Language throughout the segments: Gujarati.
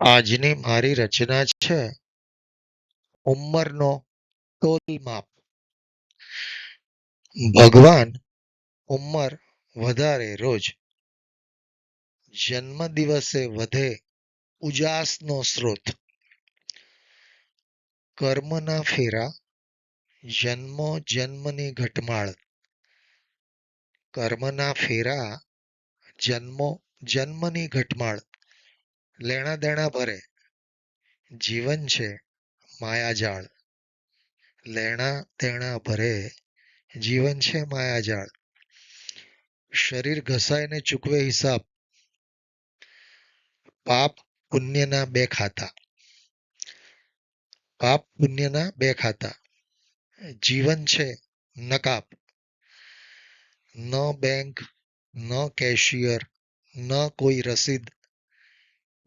આજની મારી રચના છે ઉંમરનો તોલમાપ ભગવાન ઉંમર વધારે રોજ જન્મદિવસે વધે ઉજાસનો સ્ત્રોત કર્મના ફેરા, જન્મો જન્મની ઘટમાળ. કર્મના ફેરા, જન્મો જન્મની ઘટમાળ. લેણા દેણા ભરે. જીવન છે માયાજાળ. લેણા દેણા ભરે, જીવન છે માયાજાળ. શરીર ઘસાઈને ચૂકવે હિસાબ. પાપ પુણ્યના બે ખાતા. પાપ પુણ્યના બે ખાતા. જીવન છે નકાબ. ન બેંક ન કેશિયર ન કોઈ રસીદ.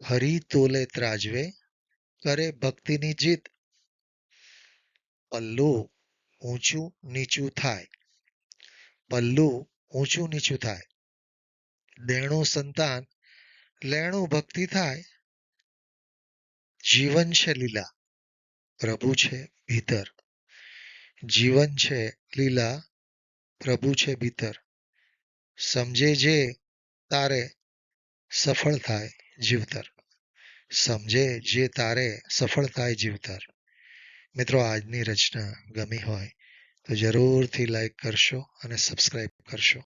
હરી તોલે ત્રાજવે કરે ભક્તિની જીત. પલ્લું ઊંચું નીચું થાય. પલ્લું ઊંચું નીચું થાય. દેણું સંતાન લેણું ભક્તિ થાય. જીવન છે લીલા. પ્રભુ છે ભીતર. જીવન છે લીલા. પ્રભુ છે ભીતર. સમજે જે તારે સફળ થાય. જીવતર. સમજે જે તારે સફળ થાય જીવતર. મિત્રો, આજની રચના ગમી હોય તો જરૂરથી લાઈક કરશો અને સબસ્ક્રાઈબ કરશો.